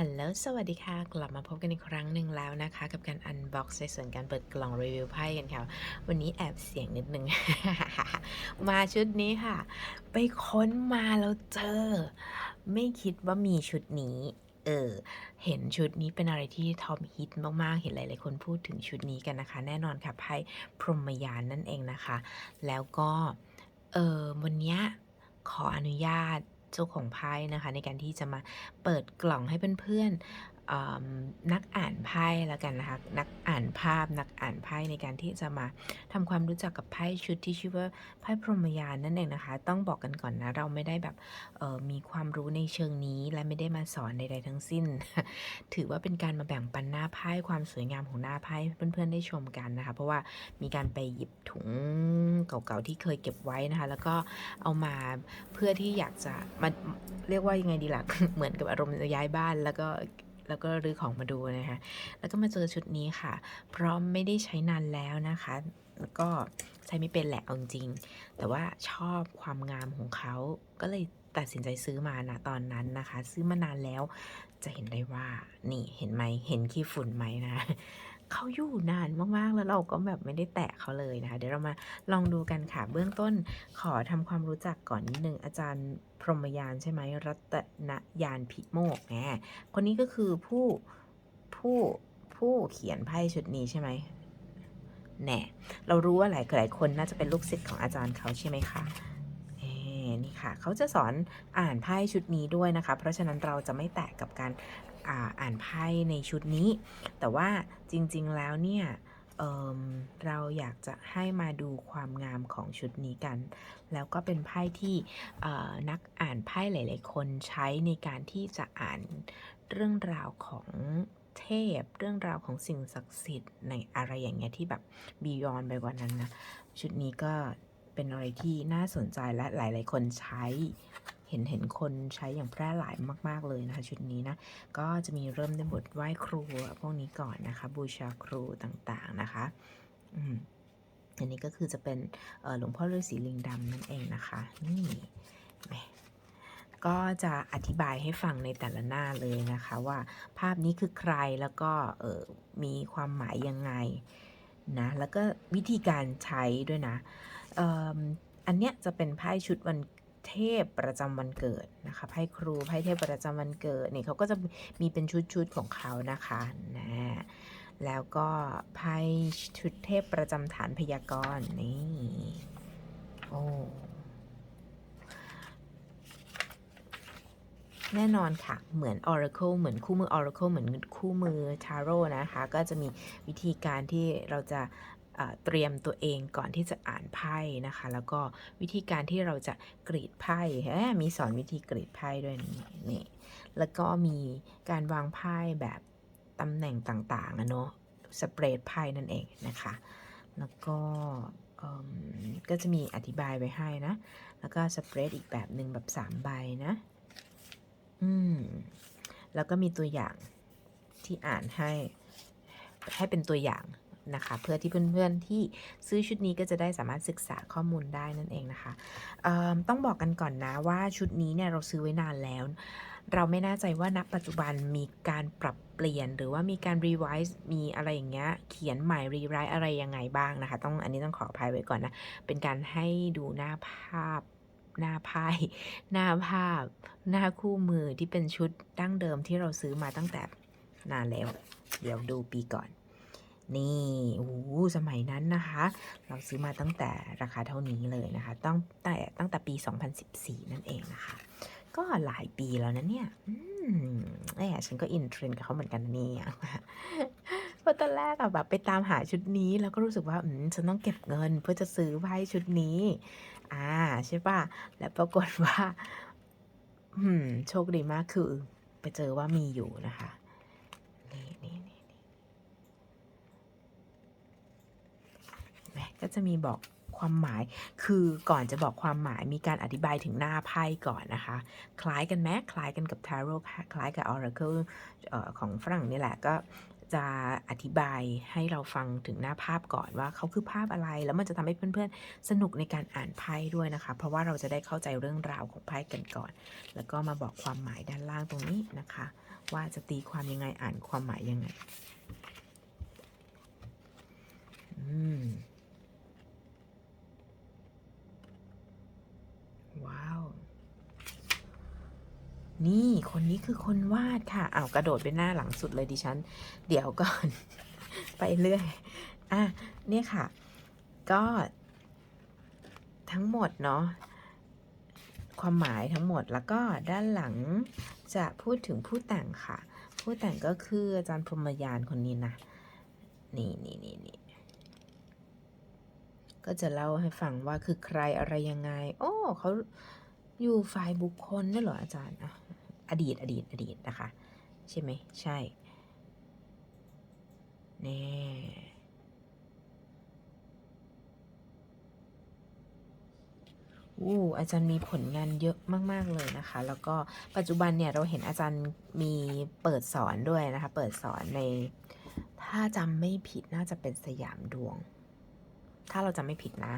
ฮัลโหล สวัสดีค่ะ กลับมาพบกันอีกครั้งหนึ่งแล้วนะคะ กับการอันบ็อกซ์ในส่วนการเปิดกล่องรีวิวไพ่กันค่ะ วันนี้แอบเสียงนิดนึง มาชุดนี้ค่ะ ไปค้นมาแล้วเจอ ไม่คิดว่ามีชุดนี้ เออ เห็นชุดนี้เป็นอะไรที่ท็อปฮิตมาก ๆ เห็นหลาย ๆ คนพูดถึงชุดนี้กันนะคะ แน่นอนค่ะไพ่พรหมยานนั่นเองนะคะ แล้วก็ เออวันนี้ขออนุญาต เจ้าของไพ่นะคะ ในการที่จะมาเปิดกล่องให้เพื่อนๆนักอ่านไพ่แล้วกันนะคะนักอ่านภาพนักอ่านไพ่ในการที่จะมาทำความรู้จักกับไพ่ชุดที่ชื่อว่าไพ่พรหมยานนั่นเองนะคะ ต้องบอกกันก่อนนะเราไม่ได้แบบมีความรู้ในเชิงนี้และไม่ได้มาสอนใดๆทั้งสิ้น ถือว่าเป็นการมาแบ่งปันหน้าไพ่ความสวยงามของหน้าไพ่เพื่อนๆได้ชมกันนะคะ เพราะว่ามีการไปหยิบถุง เก่าๆที่เคยเก็บไว้นะคะ แล้วก็เอามาเพื่อที่อยากจะมาเรียกว่ายังไงดีล่ะ เหมือนกับอารมณ์จะย้ายบ้านแล้วก็แล้วก็รื้อของมาดูนะคะ แล้วก็มาเจอชุดนี้ค่ะ เพราะไม่ได้ใช้นานแล้วนะคะ แล้วก็ใช้ไม่เป็นแหละเอาจริง แต่ว่าชอบความงามของเขา ก็เลยตัดสินใจซื้อมานะตอนนั้นนะคะ ซื้อมานานแล้ว จะเห็นได้ว่า นี่เห็นไหมเห็นขี้ฝุ่นไหมนะ เขาอยู่นานมากๆ แล้วเราก็แบบไม่ได้แตะเขาเลยนะคะ เดี๋ยวเรามาลองดูกันค่ะ เบื้องต้นขอทำความรู้จักก่อนนิดนึงอาจารย์พรหมยานใช่ไหมรัตนยานพิโมกแหมคนนี้ก็คือผู้ผู้ผู้เขียนไพ่ชุดนี้ใช่ไหมแน่เรารู้ว่าหลายหลายคนน่าจะเป็นลูกศิษย์ของอาจารย์เขาใช่ไหมคะนี่ค่ะ เขาจะสอนอ่านไพ่ชุดนี้ด้วยนะคะ เพราะฉะนั้นเราจะไม่แตะกับการ อ่านไพ่ในชุดนี้ แต่ว่าจริงๆแล้วเนี่ยเเราอยากจะให้มาดูความงามของชุดนี้กัน แล้วก็เป็นไพ่ที่นักอ่านไพ่หลาย ๆ คนใช้ในการที่จะอ่านเรื่องราวของเทพ เรื่องราวของสิ่งศักดิ์สิทธิ์ในอะไรอย่างเงี้ยที่แบบบียอนไปกว่านั้นนะ ชุดนี้ก็เป็นอะไรที่น่าสนใจและหลาย ๆ คนใช้ เห็นเห็นคนใช้อย่างแพร่หลายมาก ๆ เลยนะคะ ชุดนี้นะ ก็จะมีเริ่มด้วยบทไหว้ครูพวกนี้ก่อนนะคะ บูชาครูต่างๆนะคะอืมอันนี้ก็คือจะเป็นหลวงพ่อฤาษีลิงดำนั่นเองนะคะ นี่แหมก็จะอธิบายให้ฟังในแต่ละหน้าเลยนะคะ ว่าภาพนี้คือใครแล้วก็มีความหมายยังไงนะแล้วก็วิธีการใช้ด้วยนะออันเนี้ยจะเป็นไพ่ชุดวัน เทพประจำวันเกิดนะคะไพ่ครูไพ่เทพประจำวันเกิดนี่เขาก็จะมีเป็นชุดๆของเขานะคะนะแล้วก็ไพ่ชุดเทพประจำฐานพยากรณ์นี่โอ้แน่นอนค่ะ เหมือน Oracle เหมือนคู่มือ Oracle เหมือนคู่มือ Tarot นะคะ ก็จะมีวิธีการที่เราจะ เตรียมตัวเองก่อนที่จะอ่านไพ่นะคะ แล้วก็วิธีการที่เราจะกรีดไพ่เอ้ยมีสอนวิธีกรีดไพ่ด้วยนี่นี่แล้วก็มีการวางไพ่แบบตำแหน่งต่างๆอะเนาะสเปรดไพ่นั่นเองนะคะ แล้วก็ก็จะมีอธิบายไว้ให้นะ แล้วก็สเปรดอีกแบบหนึ่งแบบ3ใบนะ อืม แล้วก็มีตัวอย่างที่อ่านให้ ให้เป็นตัวอย่าง นะคะ เพื่อที่เพื่อนๆที่ซื้อชุดนี้ก็จะได้สามารถศึกษาข้อมูลได้นั่นเองนะคะต้องบอกกันก่อนนะว่าชุดนี้เนี่ยเราซื้อไว้นานแล้ว เราไม่แน่ใจว่าณปัจจุบันมีการปรับเปลี่ยนหรือว่ามีการรีไวซ์มีอะไรอย่างเงี้ยเขียนใหม่รีไรต์อะไรยังไงบ้างนะคะ ต้องอันนี้ต้องขออภัยไว้ก่อนนะ เป็นการให้ดูหน้าภาพหน้าไพ่หน้าภาพ หน้าคู่มือที่เป็นชุดดั้งเดิมที่เราซื้อมาตั้งแต่นานแล้ว เดี๋ยวดูปีก่อน นี่โอ้สมัยนั้นนะคะ เราซื้อมาตั้งแต่ราคาเท่านี้เลยนะคะ ตั้งแต่ตั้งแต่ปี 2014 นั่นเองนะคะ ก็หลายปีแล้วนะเนี่ยอืมแหมฉันก็อินเทรนด์กับเขาเหมือนกันนี่เพราะตอนแรกอะแบบไปตามหาชุดนี้ แล้วก็รู้สึกว่าอืมฉันต้องเก็บเงิน เพื่อจะซื้อไพ่ชุดนี้ อ่าใช่ป่ะ และปรากฏว่า อืม โชคดีมากคือ ไปเจอว่ามีอยู่นะคะ นี่นี่นี่นี่แหม ก็จะมีบอกความหมาย คือก่อนจะบอกความหมายมีการอธิบายถึงหน้าไพ่ก่อนนะคะ คล้ายกันไหมคล้ายกันกับ Tarot คล้ายกับ Oracle เอ่อของฝรั่งนี่แหละก็จะอธิบายให้เราฟังถึงหน้าภาพก่อนว่าเขาคือภาพอะไร แล้วมันจะทำให้เพื่อนๆ สนุกในการอ่านไพ่ด้วยนะคะ เพราะว่าเราจะได้เข้าใจเรื่องราวของไพ่กันก่อน แล้วก็มาบอกความหมายด้านล่างตรงนี้นะคะ ว่าจะตีความยังไงอ่านความหมายยังไง อืม ว้าว นี่คนนี้คือคนวาดค่ะเอากระโดดไปหน้าหลังสุดเลยดิฉัน เดี๋ยวก่อน ไปเรื่อย อะเนี่ยค่ะ ก็ทั้งหมดเนาะความหมายทั้งหมดแล้วก็ด้านหลังจะพูดถึงผู้แต่งค่ะ ผู้แต่งก็คืออาจารย์พรหมยานคนนี้นะ นี่นี่นี่นี่ก็จะเล่าให้ฟังว่าคือใครอะไรยังไง โอ้เขาอยู่ฝ่ายบุคคลด้วยเหรออาจารย์อะ อดีตอดีตอดีตนะคะ ใช่ไหมใช่แน่อู้อาจารย์มีผลงานเยอะมาก ๆ เลยนะคะ แล้วก็ปัจจุบันเนี่ยเราเห็นอาจารย์มีเปิดสอนด้วยนะคะ เปิดสอนใน ถ้าจำไม่ผิดน่าจะเป็นสยามดวง ถ้าเราจำไม่ผิดนะ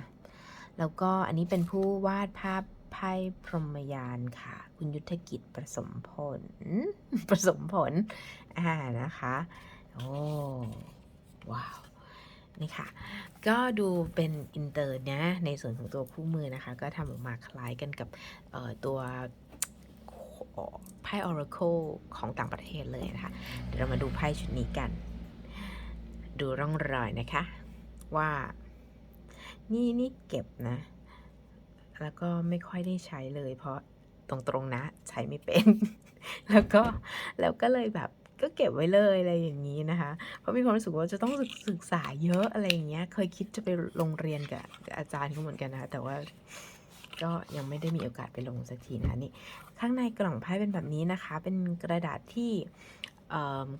แล้วก็อันนี้เป็นผู้วาดภาพ ไพ่พรหมยานค่ะ คุณยุทธกิจประสมผล ประสมผล อ่านะคะ โอ้ ว้าว นี่ค่ะ ก็ดูเป็นอินเตอร์นะ ในส่วนของตัวคู่มือนะคะ ก็ทำออกมาคล้ายกันกับตัวไพ่ Oracle ของต่างประเทศเลยนะคะ เดี๋ยวเรามาดูไพ่ชุดนี้กัน ดูร่องรอยนะคะ ว่า นี่นี่เก็บนะ แล้วก็ไม่ค่อยได้ใช้เลย เพราะตรงๆนะใช้ไม่เป็น แล้วก็แล้วก็เลยแบบก็เก็บไว้เลยอะไรอย่างนี้นะคะ เพราะมีความรู้สึกว่าจะต้องศึกษาเยอะอะไรอย่างเงี้ย เคยคิดจะไปโรงเรียนกับอาจารย์เขาเหมือนกันนะแต่ว่าก็ยังไม่ได้มีโอกาสไปลงสักทีนะนี่ข้างในกล่องไพ่เป็นแบบนี้นะคะ เป็นกระดาษที่เ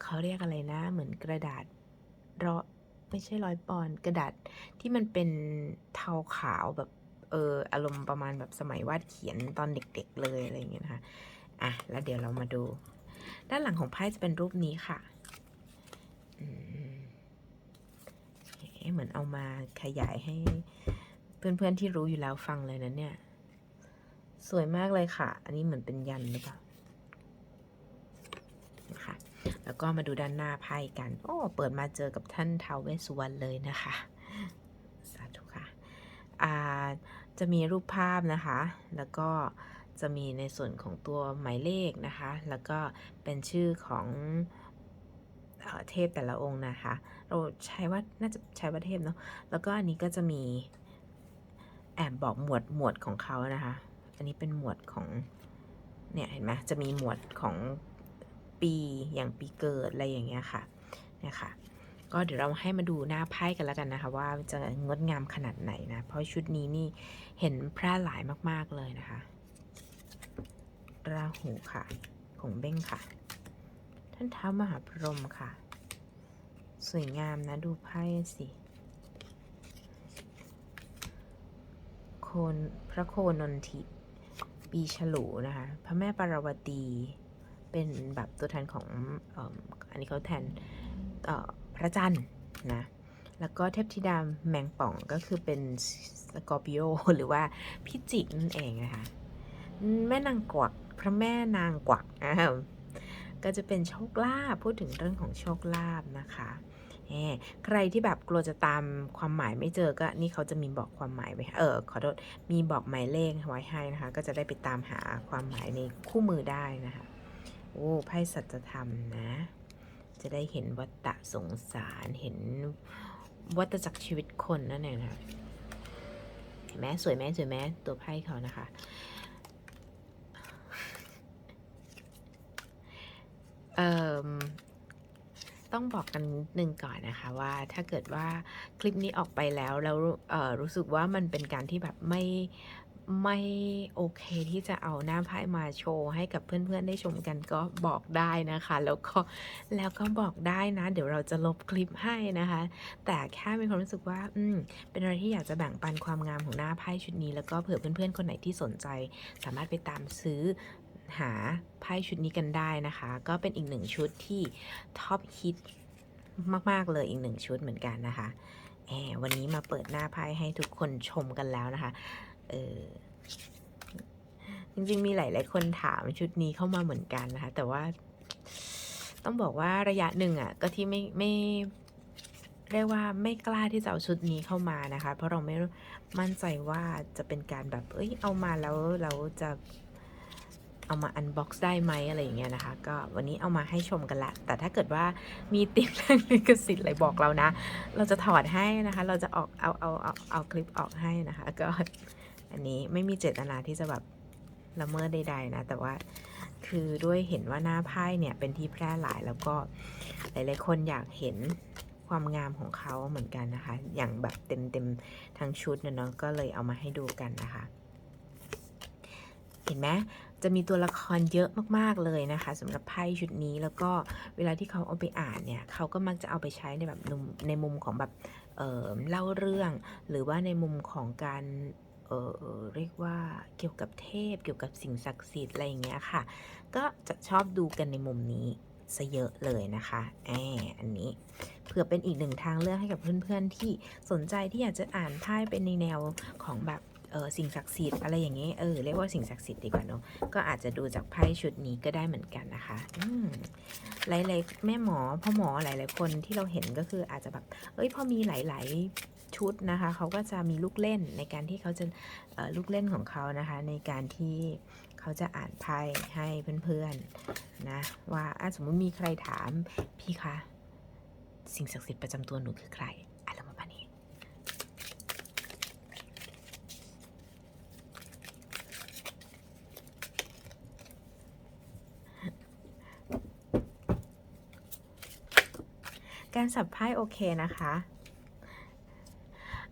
เขาเรียกอะไรนะ เหมือนกระดาษร้อไม่ใช่ร้อยปอนกระดาษที่มันเป็นเทาขาวแบบ เอออารมณ์ประมาณแบบสมัยวาดเขียนตอนเด็ก ๆ เลยอะไรอย่างเงี้ยนะคะอะแล้วเดี๋ยวเรามาดู ด้านหลังของไพ่จะเป็นรูปนี้ค่ะเหมือนเอามาขยายให้เพื่อนๆที่รู้อยู่แล้วฟังเลยนะเนี่ย สวยมากเลยค่ะ อันนี้เหมือนเป็นยันหรือเปล่านะคะแล้วก็มาดูด้านหน้าไพ่กัน โอ้ เปิดมาเจอกับท่านเทาวเวสสุวรรณเลยนะคะ สาธุค่ะ อ่า จะมีรูปภาพนะคะ แล้วก็จะมีในส่วนของตัวหมายเลขนะคะ แล้วก็เป็นชื่อของเอเทพแต่ละองค์นะคะ เราใช้ว่าน่าจะใช้ว่าเทพเนาะ แล้วก็อันนี้ก็จะมีแอบบอกหมวดหมวดของเขานะคะ อันนี้เป็นหมวดของเนี่ยเห็นไหมจะมีหมวดของปีอย่างปีเกิดอะไรอย่างเงี้ยค่ะเนี่ยค่ะ ก็เดี๋ยวเราให้มาดูหน้าไพ่กันแล้วกันนะคะ ว่าจะงดงามขนาดไหนนะ เพราะชุดนี้นี่เห็นแพร่หลายมากๆเลยนะคะราหูค่ะ ของเบ้งค่ะ ท่านเท้ามหาพรหมค่ะ สวยงามนะดูไพ่สิโคนพระโคนนทิปีฉลูนะคะ พระแม่ปารวตีเป็นแบบตัวแทนของเอมอันนี้เขาแทนเอ่อ พระจันทร์นะแล้วก็เทพธิดาแมงป่องก็คือเป็นสกอร์ปิโอหรือว่าพิจิกนั่นเองนะคะแม่นางกวักพระแม่นางกวักอ้าก็จะเป็นโชคลาภพูดถึงเรื่องของโชคลาภนะคะใครที่แบบกลัวจะตามความหมายไม่เจอก็นี่เขาจะมีบอกความหมายไว้เออขอโทษมีบอกหมายเลขไว้ให้นะคะ ก็จะได้ไปตามหาความหมายในคู่มือได้นะคะโอ้ไพ่สัจธรรมนะ จะได้เห็นวัฏฏะสงสาร เห็นวัฏจักรชีวิตคนนั่นเองนะคะเห็นไหมสวยไหมสวยไหมตัวไพ่เขานะคะ เอ่มต้องบอกกันนิดนึงก่อนนะคะว่าถ้าเกิดว่าคลิปนี้ออกไปแล้วแล้วรู้สึกว่ามันเป็นการที่แบบไม่ ไม่โอเคที่จะเอาหน้าไพ่มาโชว์ให้กับเพื่อนๆได้ชมกันก็บอกได้นะคะ แล้วก็แล้วก็บอกได้นะ เดี๋ยวเราจะลบคลิปให้นะคะ แต่แค่มีความรู้สึกว่า อืม เป็นอะไรที่อยากจะแบ่งปันความงามของหน้าไพ่ชุดนี้ แล้วก็เผื่อเพื่อนๆคนไหนที่สนใจ สามารถไปตามซื้อหาไพ่ชุดนี้กันได้นะคะ ก็เป็นอีกหนึ่งชุดที่ท็อปฮิตมากๆเลยอีกหนึ่งชุดเหมือนกันนะคะแอบวันนี้มาเปิดหน้าไพ่ให้ทุกคนชมกันแล้วนะคะ เออจริงๆมีหลาย ๆ คนถามชุดนี้เข้ามาเหมือนกันนะคะ แต่ว่าต้องบอกว่าระยะหนึ่งอะ ก็ที่ไม่ไม่เรียกว่าไม่กล้าที่จะเอาชุดนี้เข้ามานะคะ เพราะเราไม่มั่นใจว่าจะเป็นการแบบ เอ้ยเอามาแล้วเราจะเอามาอันบ็อกซ์ได้ไหมอะไรอย่างเงี้ยนะคะ ก็วันนี้เอามาให้ชมกันละ แต่ถ้าเกิดว่ามีติดเรื่องลิขสิทธิ์อะไรบอกเรานะ เราจะถอดให้นะคะ เราจะออกเอาเอาเอาเอาคลิปออกให้นะคะ ก็ อันนี้ไม่มีเจตนาที่จะแบบละเมิดใดๆนะ แต่ว่าคือด้วยเห็นว่าหน้าไพ่เนี่ยเป็นที่แพร่หลายแล้วก็หลายๆคนอยากเห็นความงามของเขาเหมือนกันนะคะ อย่างแบบเต็มๆทั้งชุดเนาะก็เลยเอามาให้ดูกันนะคะ เห็นไหมจะมีตัวละครเยอะมากๆเลยนะคะสำหรับไพ่ชุดนี้แล้วก็เวลาที่เขาเอาไปอ่านเนี่ยเขาก็มักจะเอาไปใช้ในแบบในมุมของแบบเเล่าเรื่อง หรือว่าในมุมของการ เเรียกว่าเกี่ยวกับเทพเกี่ยวกับสิ่งศักดิ์สิทธิ์อะไรอย่างเงี้ยค่ะ ก็จะชอบดูกันในมุมนี้ซะเยอะเลยนะคะแออันนี้เผื่อเป็นอีกหนึ่งทางเลือกให้กับเพื่อนๆที่สนใจที่อยากจะอ่านไพ่เป็นในแนวของแบบเออสิ่งศักดิ์สิทธิ์อะไรอย่างเงี้ยเออเรียกว่าสิ่งศักดิ์สิทธิ์ดีกว่าเนาะก็อาจจะดูจากไพ่ชุดนี้ก็ได้เหมือนกันนะคะอืมหลายๆแม่หมอพ่อหมอหลายๆคนที่เราเห็นก็คืออาจจะแบบเอ้ยพอมีหลายๆ ชุดนะคะเขาก็จะมีลูกเล่นในการที่เขาจะลูกเล่นของเขานะคะ ในการที่เขาจะอ่านไพ่ให้เพื่อนๆนะว่าสมมติมีใครถามพี่คะสิ่งศักดิ์สิทธิ์ประจำตัวหนูคือใครอะไรประมาณนี้การสับไพ่โอเคนะคะ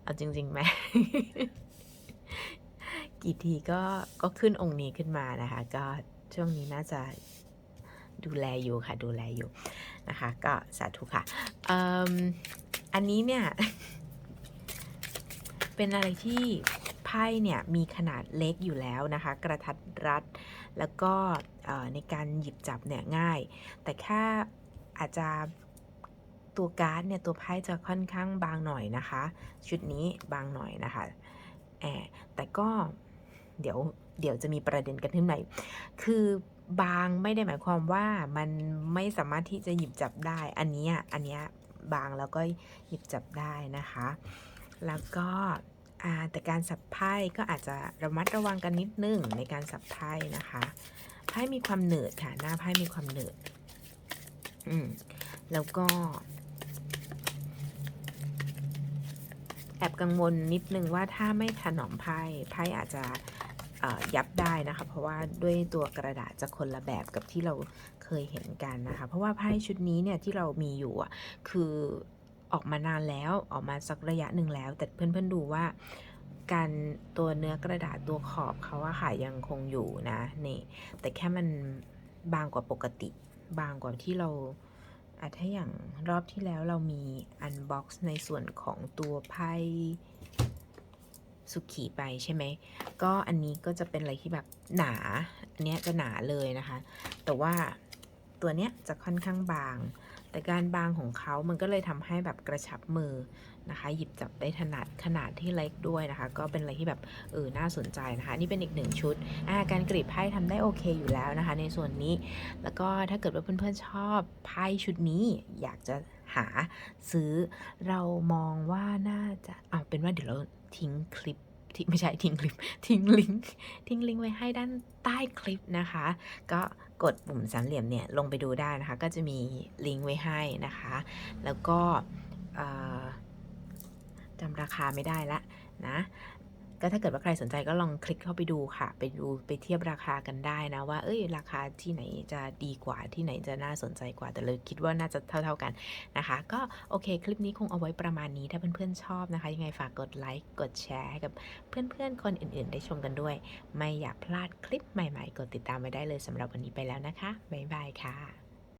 เอาจริงๆไหมกี่ทีก็ก็ขึ้นองค์นี้ขึ้นมานะคะ ก็ช่วงนี้น่าจะดูแลอยู่ค่ะ ดูแลอยู่นะคะ ก็สาธุค่ะออันนี้เนี่ย เป็นอะไรที่ไพ่เนี่ยมีขนาดเล็กอยู่แล้วนะคะ กระทัดรัด แล้วก็ในการหยิบจับเนี่ยง่าย แต่แค่อาจจะ ตัวการ์ดเนี่ยตัวไพ่จะค่อนข้างบางหน่อยนะคะ ชุดนี้บางหน่อยนะคะแอบแต่ก็เดี๋ยวเดี๋ยวจะมีประเด็นกันขึ้นใหม่คือบางไม่ได้หมายความว่ามันไม่สามารถที่จะหยิบจับได้ อันนี้อันนี้บางแล้วก็หยิบจับได้นะคะ แล้วก็แต่การสับไพ่ก็อาจจะระมัดระวังกันนิดนึงในการสับไพ่นะคะไพ่มีความเหนืดค่ะ หน้าไพ่มีความเหนืดอืมแล้วก็ แอบกังวลนิดนึงว่าถ้าไม่ถนอมไพ่ไพ่อาจจะยับได้นะคะ เพราะว่าด้วยตัวกระดาษจะคนละแบบกับที่เราเคยเห็นกันนะคะ เพราะว่าไพ่ชุดนี้เนี่ยที่เรามีอยู่อะคือออกมานานแล้วออกมาสักระยะหนึ่งแล้ว แต่เพื่อนๆดูว่าการตัวเนื้อกระดาษตัวขอบเขาอะค่ะยังคงอยู่นะนี่แต่แค่มันบางกว่าปกติ บางกว่าที่เรา อะถ้าอย่างรอบที่แล้วเรามีอันบ็อกซ์ในส่วนของตัวไพ่สุขีไปใช่ไหม ก็อันนี้ก็จะเป็นอะไรที่แบบหนา อันนี้จะหนาเลยนะคะ แต่ว่าตัวเนี้ยจะค่อนข้างบาง แต่การบางของเขามันก็เลยทำให้แบบกระชับมือนะคะ หยิบจับได้ถนัดขนาดที่เล็กด้วยนะคะ ก็เป็นอะไรที่แบบเออน่าสนใจนะคะ นี่เป็นอีกหนึ่งชุดการกรีดไพ่ทำได้โอเคอยู่แล้วนะคะ ในส่วนนี้ แล้วก็ถ้าเกิดว่าเพื่อนๆชอบไพ่ชุดนี้อยากจะหาซื้อเรามองว่าน่าจะเอาเป็นว่าเดี๋ยวเราทิ้งคลิปไม่ใช่ทิ้งคลิปทิ้งลิงก์ทิ้งลิงก์ไว้ให้ด้านใต้คลิปนะคะ ก็ กดปุ่มสามเหลี่ยมเนี่ยลงไปดูได้นะคะ ก็จะมีลิงก์ไว้ให้นะคะ แล้วก็จำราคาไม่ได้ละนะ ก็ถ้าเกิดว่าใครสนใจก็ลองคลิกเข้าไปดูค่ะ ไปดูไปเทียบราคากันได้นะว่า เอ้ย ราคาที่ไหนจะดีกว่าที่ไหนจะน่าสนใจกว่า แต่เลยคิดว่าน่าจะเท่า ๆกันนะคะ ก็โอเค คลิปนี้คงเอาไว้ประมาณนี้ถ้าเพื่อนๆชอบนะคะ ยังไงฝากกดไลค์กดแชร์ให้กับเพื่อนๆคนอื่นๆ ได้ชมกันด้วย ไม่อยากพลาดคลิปใหม่ๆ กดติดตามไว้ได้เลยสำหรับวันนี้ไปแล้วนะคะบ๊ายบายค่ะ